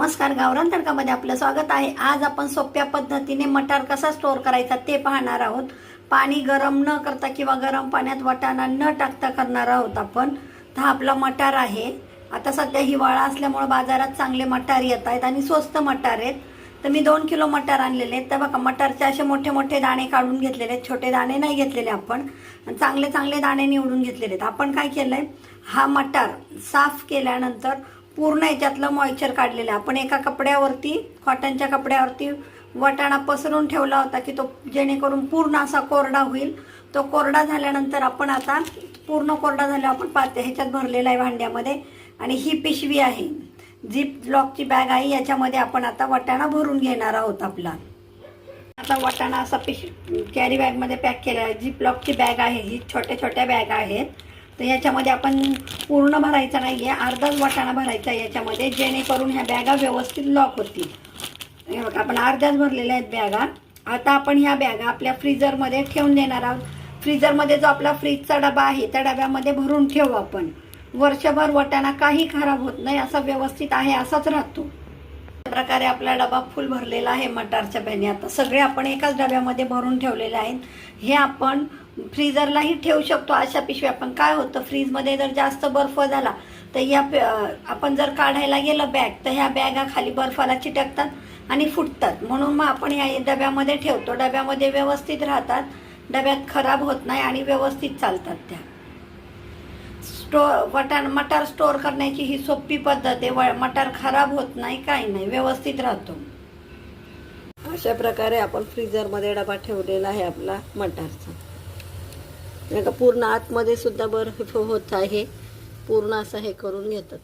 नमस्कार गावरान तडकामध्ये आपलं स्वागत आहे. आज आपण सोप्या पद्धतीने मटार कसा स्टोअर करायचा ते पाहणार आहोत. पाणी गरम न करता किंवा गरम पाण्यात वाटाणा न टाकता करणार आहोत आपण. तर हा आपला मटार आहे. आता सध्या हिवाळा असल्यामुळे बाजारात चांगले मटार येत आहेत आणि स्वस्त मटार आहेत. तर मी दोन किलो मटार आणलेले आहेत. तर बघा मटारचे असे मोठे मोठे दाणे काढून घेतलेले आहेत. छोटे दाणे नाही घेतलेले आपण. चांगले चांगले दाणे निवडून घेतलेले आहेत. आपण काय केलंय? हा मटार साफ केल्यानंतर पूर्ण याच्यातलं मॉइश्चर काढलेलं आहे. आपण एका कपड्यावरती कॉटनच्या कपड्यावरती वटाणा पसरून ठेवला होता की तो जेणेकरून पूर्ण असा कोरडा होईल. तो कोरडा झाल्यानंतर आपण आता पूर्ण कोरडा झाल्यावर आपण पाहते ह्याच्यात भरलेला आहे भांड्यामध्ये. आणि ही पिशवी आहे. झिप लॉकची बॅग आहे. याच्यामध्ये आपण आता वटाणा भरून घेणार आहोत आपला. आता वाटाणा असा पिश कॅरी बॅगमध्ये पॅक केला आहे. झिप लॉकची बॅग आहे. ही छोट्या छोट्या बॅग आहेत. तर याच्यामध्ये आपण पूर्ण भरायचा नाही आहे अर्धाच वाटाणा भरायचा आहे याच्यामध्ये जेणेकरून ह्या बॅगा व्यवस्थित लॉक होतील. हे बघा आपण अर्ध्याच भरलेल्या आहेत बॅगा. आता आपण ह्या बॅगा आपल्या फ्रीजरमध्ये ठेवून देणार आहोत. फ्रीजरमध्ये जो आपला फ्रीजचा डबा आहे त्या डब्यामध्ये भरून ठेवू आपण. वर्षभर वाटाणा काही खराब होत नाही असा व्यवस्थित आहे असाच राहतो. अशा प्रकारे आपला डबा फुल भरलेला आहे मटारच्या बॅने आता सगळे आपण एकाच डब्यामध्ये भरून ठेवलेले आहेत. हे आपण फ्रीजरलाही ठेवू शकतो अशा पिशव्या. पण काय होतं फ्रीजमध्ये जर जास्त बर्फ झाला तर या आपण जर काढायला गेलं बॅग तर ह्या बॅगा खाली बर्फाला चिटकतात आणि फुटतात. म्हणून मग आपण या डब्यामध्ये ठेवतो. डब्यामध्ये व्यवस्थित राहतात डब्यात खराब होत नाही आणि व्यवस्थित चालतात त्या. स्टो वटाण मटार स्टोअर करण्याची ही सोपी पद्धत आहे. व- मटार खराब होत नाही काही नाही. व्यवस्थित राहतो. अशा प्रकारे आपण फ्रीजरमध्ये डबा ठेवलेला आहे आपला मटारचा. नाही का पूर्ण आतमध्ये सुद्धा बर्फ होत आहे. पूर्ण असं हे करून घेतात.